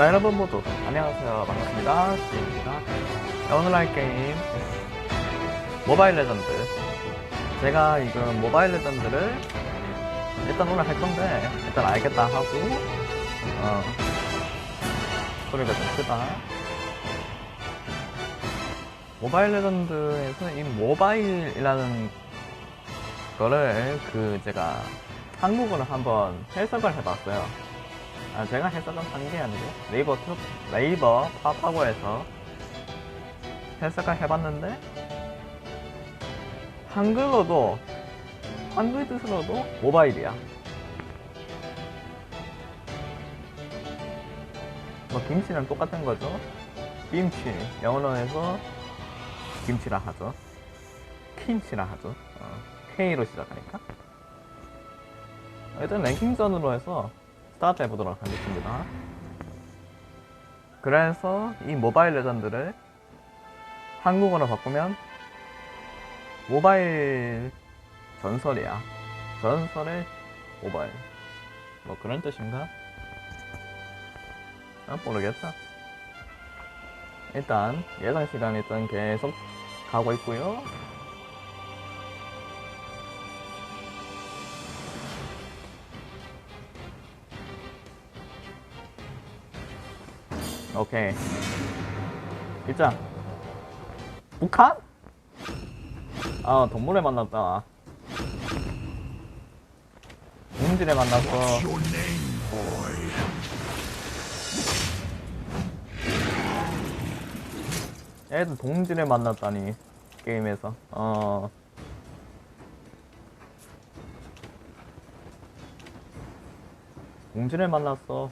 자 여러분 모두 안녕하세요. 반갑습니다. 스입니다. 오늘 할 게임 모바일 레전드. 제가 이건 모바일 레전드를 일단 오늘 할 건데 일단 알겠다 하고 어 소리가 좀 크다. 모바일 레전드에서 이 모바일이라는 거를 그 제가 한국어로 한번 해석을 해봤어요 아, 제가 해석은 한게 아니고 네이버 튜, 네이버 팝하고에서 해석을 해봤는데 한글로도 한글 뜻으로도 모바일이야. 뭐 김치랑 똑같은 거죠. 김치 영어로해서 김치라 하죠. 킴치라 하죠. 어, K로 시작하니까. 일단 랭킹전으로 해서 스타트 해보도록 하겠습니다. 그래서 이 모바일 레전드를 한국어로 바꾸면 모바일 전설이야. 전설의 모바일. 뭐 그런 뜻인가? 아, 모르겠다. 일단 예상 시간 일단 계속 가고 있고요. 오케이. 일단 북한? 아 동물에 만났다. 동물에 만났어. 애들 동질에 만났다니 게임에서. 어. 동질에 만났어.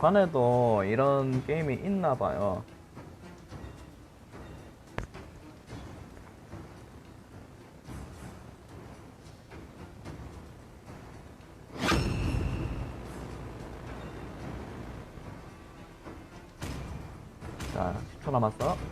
북한에도 이런 게임이 있나 봐요. 자, 10초 남았어.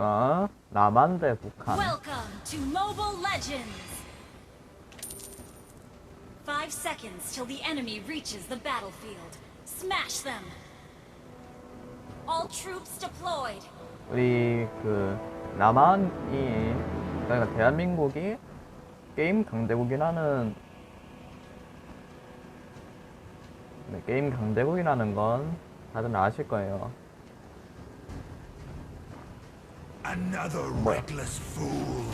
자, 남한 대 북한. Welcome to Mobile Legends! Five seconds till the enemy reaches the battlefield. Smash them! All troops deployed! 우리 그 남한이 그러니까 대한민국이 게임 강대국이라는 네, 게임 강대국이라는 건 다들 아실 거예요. Another reckless fool.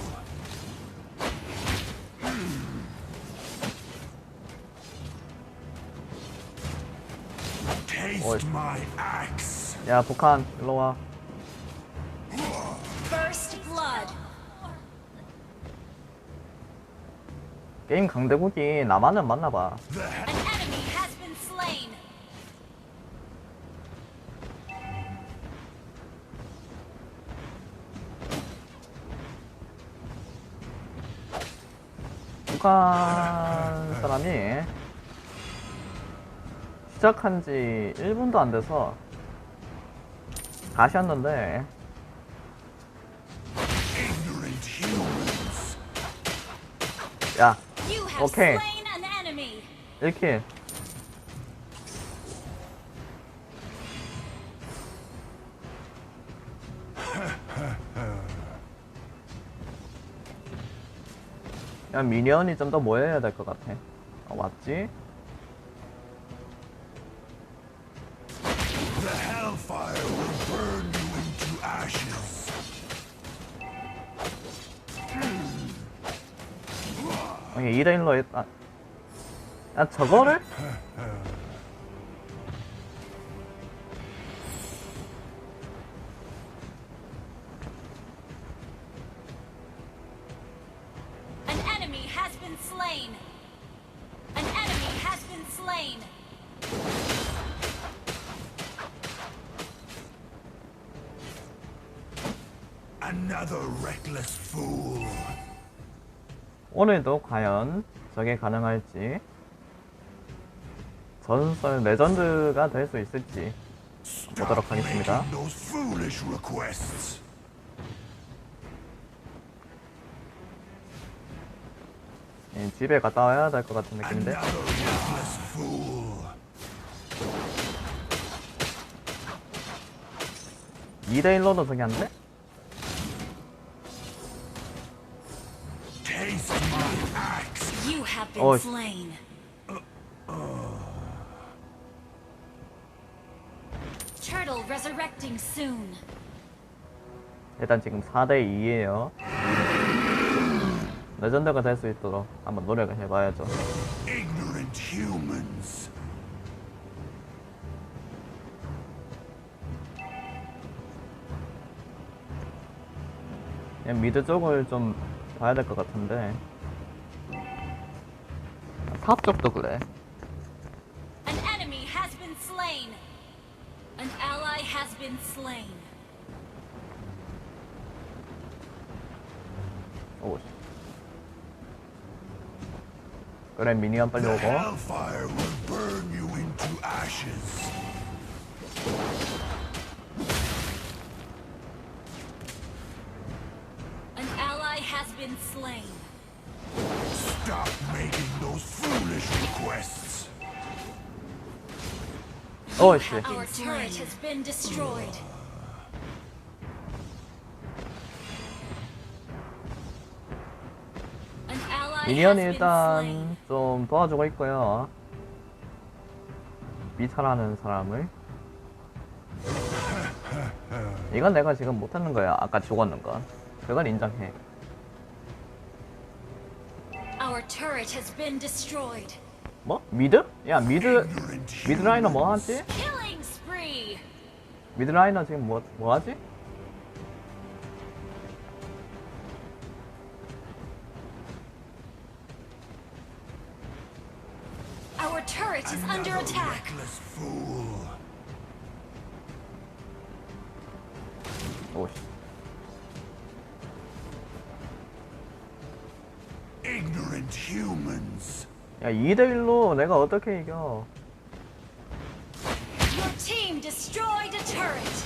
Taste my axe. 야 북한 일로 와. First Blood! 게임 강대국이 남한을 만나봐. 북한 사람이 시작한 지 1분도 안 돼서 ignorant humans. 야 enemy! 1킬 야 미니언이 좀 더 모여야 될 것 같아 어, ashes. 어, 2대1로 했다 야 저거를? 오늘도 과연 저게 가능할지 전설 레전드가 될 수 있을지 보도록 하겠습니다. 예, 집에 갔다 와야 될 것 같은 느낌인데 Another reckless fool. 2대1로도 저기 안 돼? You have been Oh. slain. Turtle resurrecting soon. 일단 지금 4대2에요 레전드가 될 수 있도록 한번 노력을 해봐야죠 Ignorant humans. 그냥 미드 쪽을 좀 봐야 될 것 같은데 탑 쪽도 그래 An enemy has been slain. An ally has been slain. 오 그래 미니언 빨리 The 오고 hellfire will burn you into ashes. An ally has been slain. Stop making those foolish requests. 오씨 Our turret has been destroyed. 미니언이. 일단 좀 도와주고 있고요 미탈하는 사람을 이건 내가 지금 못하는 거야 아까 죽었는 건 그건 인정해 turret has been destroyed. 뭐? 미드? 야 미드 Ignorant 미드라이너 뭐 humans. 하지? Killing spree. 미드라이너 지금 뭐, 뭐 하지? Our turret is under Another attack. reckless fool. 오씨 humans. 야 2대1로 내가 어떻게 이겨 Your team destroyed a turret.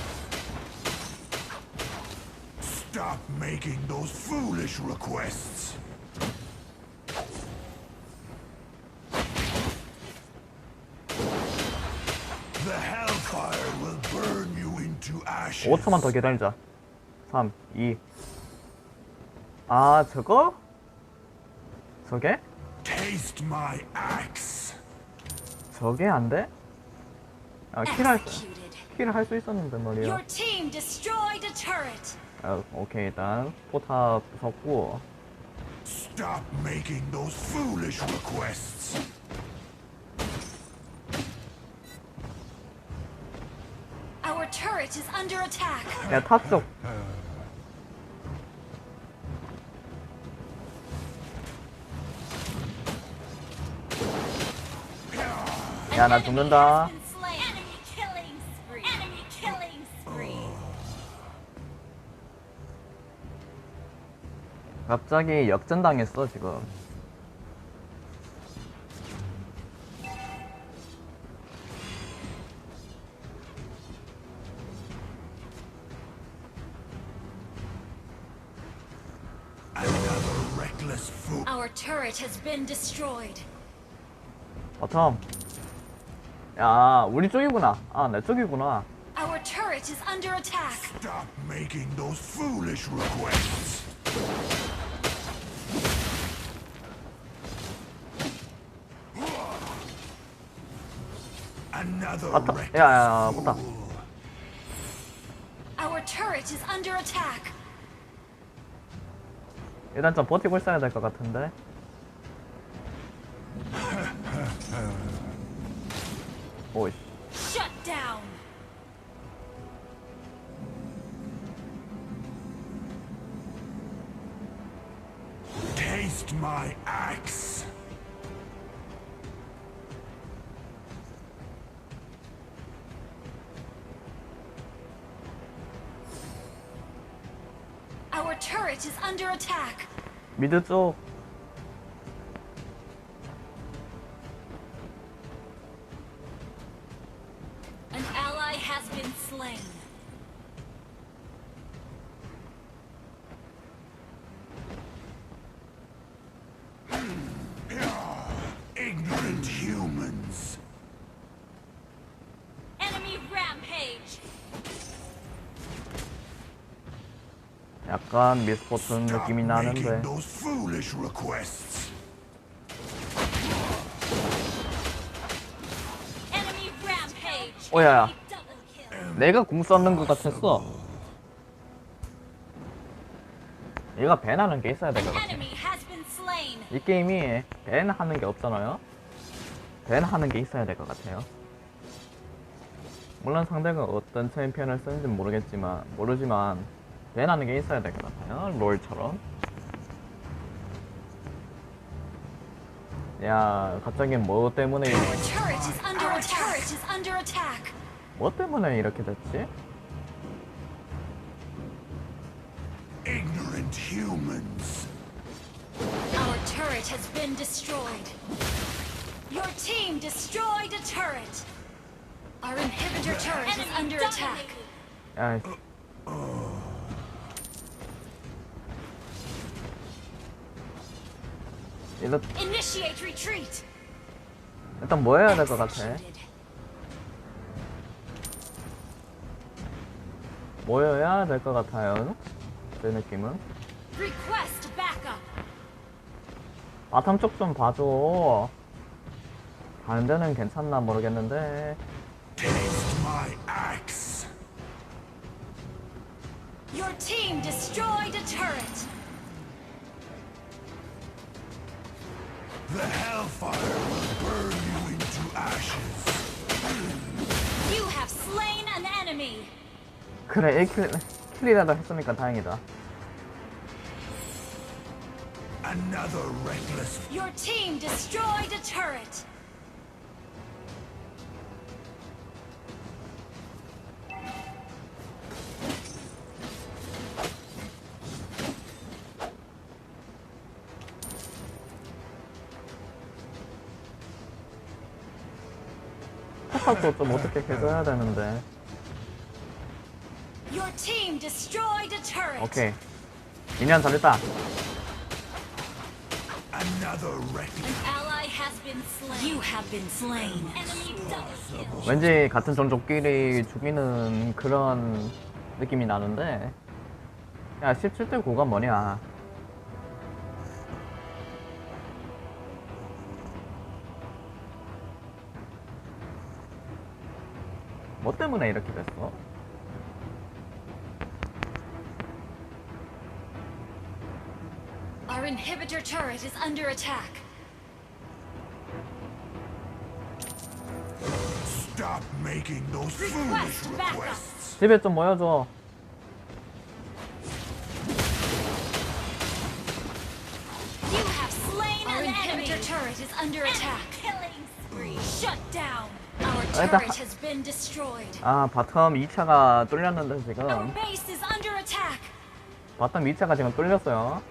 Stop making those foolish requests. The hellfire will burn you into ashes. 5초만 더 기다리자 3 2 아 저거? 저게? Taste my axe. 저게 안 돼? 아 킬할 수 Executed. 킬을 할 수 있었는데 말이야 Your team destroyed a turret. 아, 오케이 일단 포탑 섰고 Stop making those foolish requests. Our turret is under attack. 야 탑쪽 야, 나 죽는다. 갑자기 역전당했어 지금. Our turret has been destroyed. 버텀 야 우리 쪽이구나 아 내 쪽이구나 Our turret is under attack. Stop making those foolish requests. Another reckless 야야야 fool. Our turret is under attack. 일단 좀 버티고 있어야 될 것 같은데 Our turret is under attack. 미드 쪽 약간 미스포튼 Stop 느낌이 나는데 those foolish requests. Enemy rampage. 어, 야야. Enemy double kill. 내가 궁 썼는 것 같았어 얘가 밴하는 게 있어야 될것 같아. 이 게임이 밴하는 게 없잖아요 밴하는 게 있어야 될 것 같아요 물론 상대가 어떤 챔피언을 쓰는지 모르겠지만 모르지만 밴하는 게 있어야 될 것 같아요 롤처럼 야 갑자기 뭐 때문에. 뭐 때문에 이렇게 됐지? Ignorant humans. Our turret has been destroyed. Your team destroyed a turret. Our inhibitor turret is under attack. 야, retreat. 일단 뭐 해야 될 것 같아? 모여야 될 것 같아요. 제 느낌은. 바텀 쪽좀 봐줘. 다른 데는 괜찮나 모르겠는데. Your team destroyed a turret. The hellfire will burn you into ashes. You have slain an enemy. 그래, 1킬, 킬이라도 했으니까 다행이다. Another reckless Your team destroyed a turret. 탑박도 좀 어떻게 되는데. Destroyed a turret. 오케이. 인연 잘했다. 왠지 같은 종족끼리 죽이는 그런 느낌이 나는데. 야, 17대 9가 뭐냐. 뭐 때문에 이렇게 됐어? Our inhibitor turret is under attack. Stop making those foolish Request backup. requests. 집에 좀 모여줘. You have slain Our an inhibitor turret is under attack. Killing spree. Shut down. Our 일단. 아, 바텀 2차가 뚫렸는데 지금. 바텀 2차가 지금 뚫렸어요.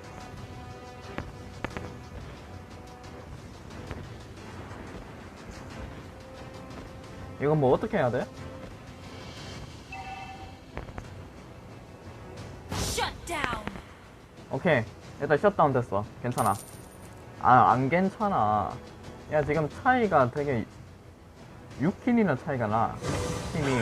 이건 뭐 어떻게 해야 돼? 오케이. 일단 셧다운 됐어. 괜찮아. 아, 안 괜찮아. 야, 지금 차이가 되게 6킬이나 차이가 나. 힘이.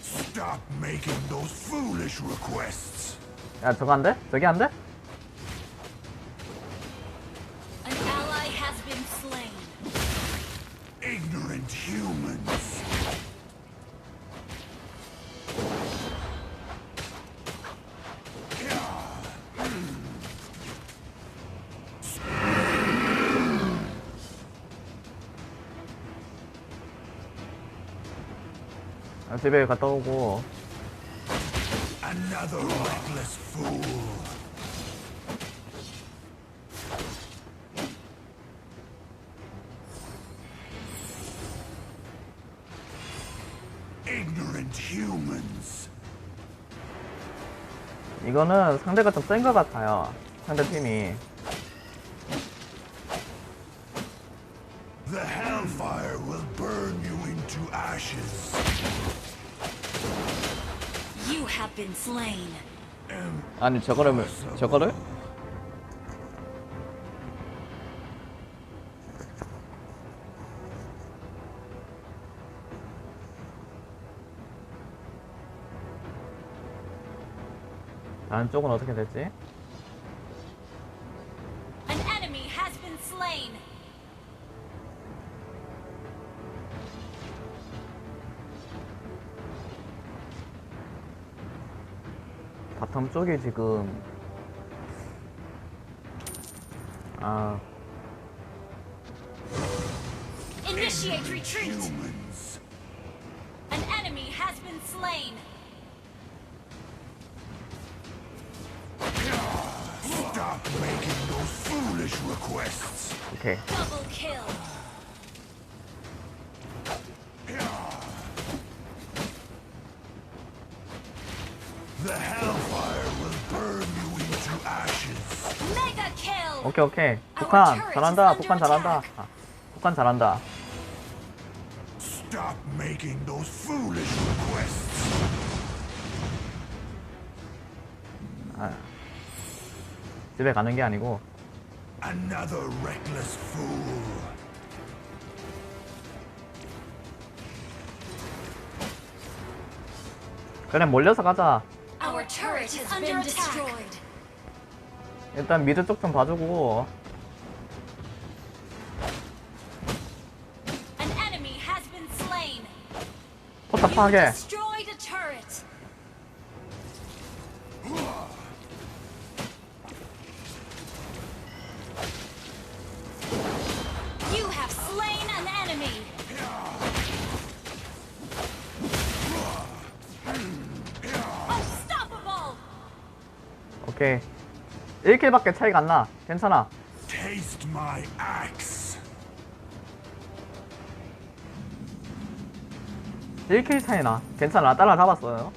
Stop making those foolish requests. 야, 저거 안 돼? 저기 안 돼? 아, 집에 갔다 오고. 이거는 상대가 좀 센 것 같아요. 상대 팀이. The hellfire will burn you into ashes. You have been slain. 아니 저거를 저거를? 다른 쪽은 어떻게 됐지? An enemy has been slain. 쪽에 지금 아 Initiate retreat. Humans. An enemy has been slain. Stop making those foolish requests. 오케이 Double kill. 오케이 오케이 북한 잘한다 북한 잘한다 아, 북한 잘한다 Stop making those foolish requests. 아, 집에 가는 게 아니고 Another reckless fool. 그냥 몰려서 가자 Our turret has been destroyed. 일단 미드 쪽 좀 봐주고. 포탑 파괴. 오케이 1킬밖에 차이가 안 나 괜찮아 Taste my axe. 1킬 차이 나 괜찮아 따라잡았어요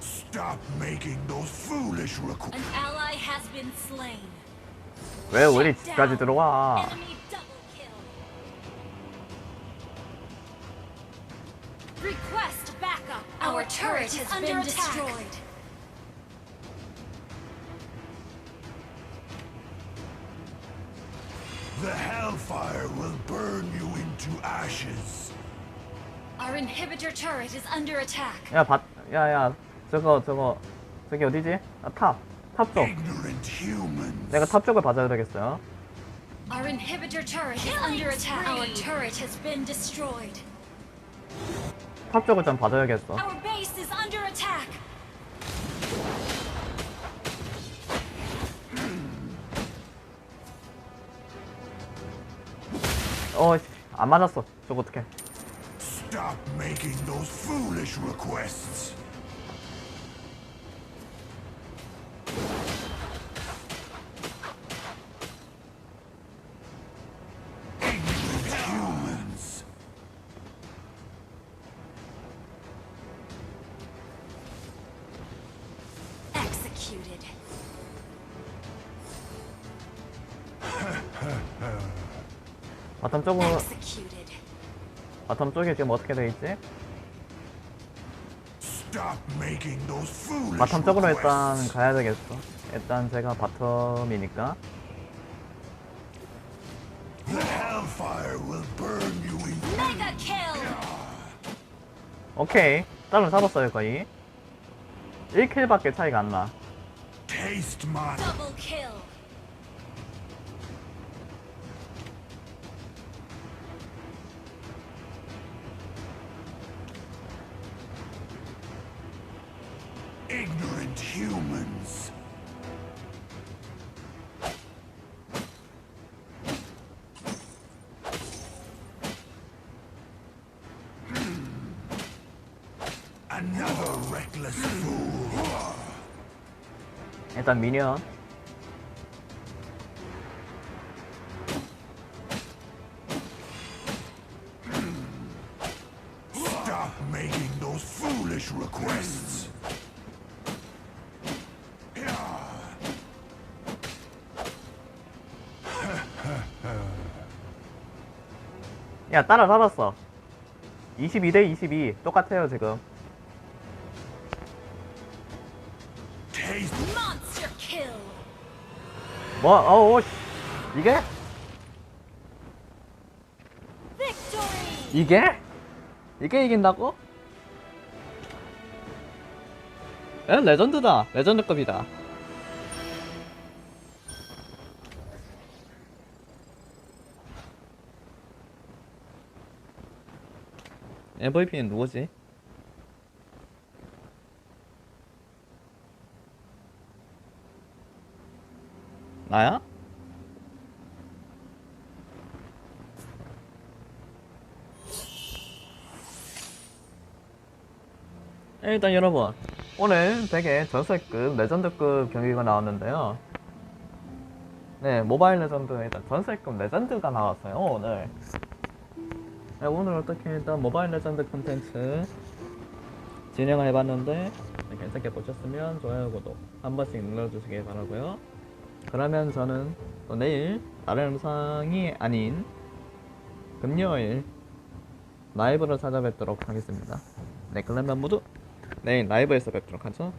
Stop making those foolish requests. An ally has been slain. 왜 우리 집까지. 들어와. Request. Our, turret, has been destroyed. The hellfire will burn you into ashes. Our inhibitor turret is under attack. 야, 밭, 야, 야, 저거, 저거, 저기 어디지? 아, 탑, 탑 쪽. Ignorant humans. 내가 탑 쪽을 봐줘야 되겠어요. Our inhibitor turret is under attack. Our turret has been destroyed. 탑 쪽을 좀 봐줘야겠어. Our base is under attack. 어, 씨, 안 맞았어. 저거 어떡해. Stop making those foolish requests. Executed. 바텀 쪽은, Executed. 바텀 쪽이 지금 어떻게 돼 있지? Stop making those foolish 바텀 쪽으로 일단 requests. 가야 되겠어. 일단 제가 바텀이니까. The hellfire will burn you in. Mega kill. 오케이. 딸을 잡았어요, 거의. 1킬밖에 차이가 안 나. Taste my double kill. Ignorant humans. Hmm. Another reckless fool. 일단 미니언 Stop making those foolish requests. 야 따라잡았어 22 대 22 똑같아요 지금 뭐 어우 씨. 이게? 이게? 이게 이긴다고? 에 레전드다 레전드급이다 MVP는 누구지? 나야? 일단 여러분 오늘 되게 전설급 레전드급 경기가 나왔는데요. 네 모바일 레전드 일단 전설급 레전드가 나왔어요 오늘. 네, 오늘 어떻게 일단 모바일 레전드 콘텐츠 진행을 해봤는데 네, 괜찮게 보셨으면 좋아요 구독 한 번씩 눌러주시기 바라고요 그러면 저는 또 내일 다른 영상이 아닌 금요일 라이브로 찾아뵙도록 하겠습니다. 네 그러면 모두 내일 라이브에서 뵙도록 하죠